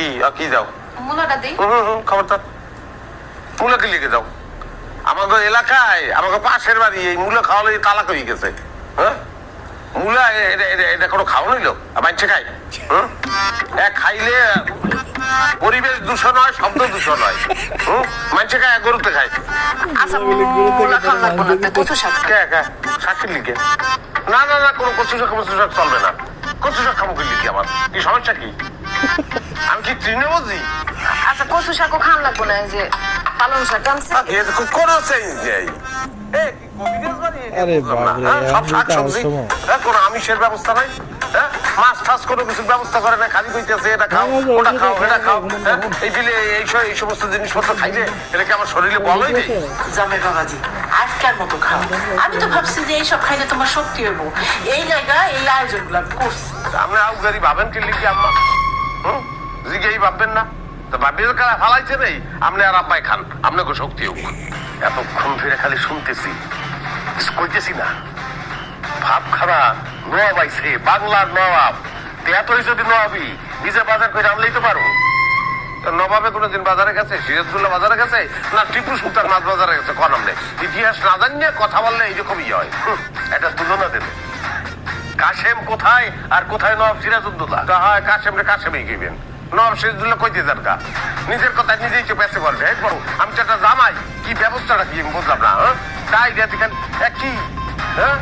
কি কি যাও? মূলাকে লিখে যাও। আমাদের এলাকায় আমাকে পাশের বাড়ি এই মূলা খাওয়ালে তালাক হয়ে গেছে। হ্যাঁ? মূলা এটা কোনো খাওয়া নিল? বাচ্চা খাই এক খাইলে পরিবেশ দূষণ হয় শব্দ দূষণ হয়। হুম? মানছে খায় গরুতে খায়। আচ্ছা শাকের লিখে না না না কোনো কচু শাক কচু শাক চলবে না। কচু শাক খাব কি লিখে আমার। কি সমস্যা কি? আমি কি তৃণে বুঝি আচ্ছা কচু শাকও খান লাগবো না এই যে পালং শাক আনছে কোনো চেঞ্জ? এটা আরে বাপরে, হ্যাঁ? সব শাক তো সবজি আসব। হ্যাঁ, কোনো আমিষের ব্যবস্থা নাই হ্যাঁ? মাছ টাছ কোনো কিছুর ব্যবস্থা করে না খালি কইতেছে এটা খাও না, না, ওটা ওটা খাও খাও, এটা খাও ওটা? খাও। এই দিলে এই এই সমস্ত জিনিসপত্র খাইলে এটা কি আমার শরীরে বলই নেই জামাই বাবাজি আজকের মতো খাও আমি তো ভাবছি যে এইসব খাইলে তোমার শক্তি হইব এই লাগা এই আয়োজনগুলা করছি আপনি আউগারি ভাবেন কি লিখি আম্মা হুম? জিগেই ভাববেন না। তো ভাবির কারা ফালাইছে নেই আপনি আর আব্বাই খান। আপনাকে শক্তি হোক। এতক্ষণ ধরে খালি শুনতেছি। কিছু কইতেছি না। ভাব খারা নবাব আইছে, বাংলার নবাব। তেয়াতই যদি নবাবি, নিজে বাজার করে আনলেই তো পারো নবাবে কোনোদিন বাজারে গেছে? সিরাজদুল্লাহ বাজারে গেছে? না টিপু সুলতান মাছ বাজারে গেছে? কন আমনে? ইতিহাস না জানিয়ে কথা বললে এইরকমই হয়। এটা তুলনা দেবে। কাশেম কোথায় আর কোথায় নবাব সিরাজউদ্দৌলা? তা হয় কাশেম রে কাশেমই গেবেন। নবাব সিরাজউদ্দৌলা কইতে যান কা নিজের কথা নিজেই তো বেঁচে পারবে এই বড় আমি তো একটা জামাই কি ব্যবস্থাটা কি আমি বুঝলাম না হ্যাঁ? তাই দিয়ে দেখেন এক কি হ্যাঁ?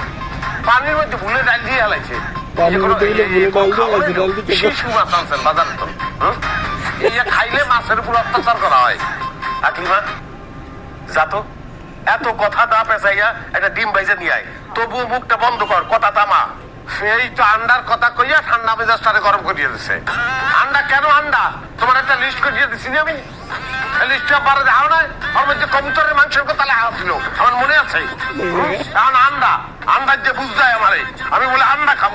পানির মধ্যে ভুলে ডাল দিয়ে হেলাইছে। শিশু মাছ আনছেন বাজারে তো হ্যাঁ? এই খাইলে মাছের উপর অত্যাচার করা হয়। আকলিমা যাতো এত কথা না পেঁচাইয়া একটা ডিম বাইজে নিয়ে আয়। তবুও মুখটা বন্ধ কর কথা তামা সেই তো আন্ডার কথা কইয়া ঠান্ডা মেজাজটারে গরম করিয়ে দিছে। আন্ডা কেন আন্ডা তোমার একটা লিস্ট করিয়ে দিছি না আমি। লিস্টটা পারে যাও না ওর মধ্যে কবুতরের মাংসের কথা লেখা ছিল। আমার মনে আছে? এখন আন্ডা আন্ডার যে বুঝ যায় আমারে। আমি বলে আন্ডা খাব।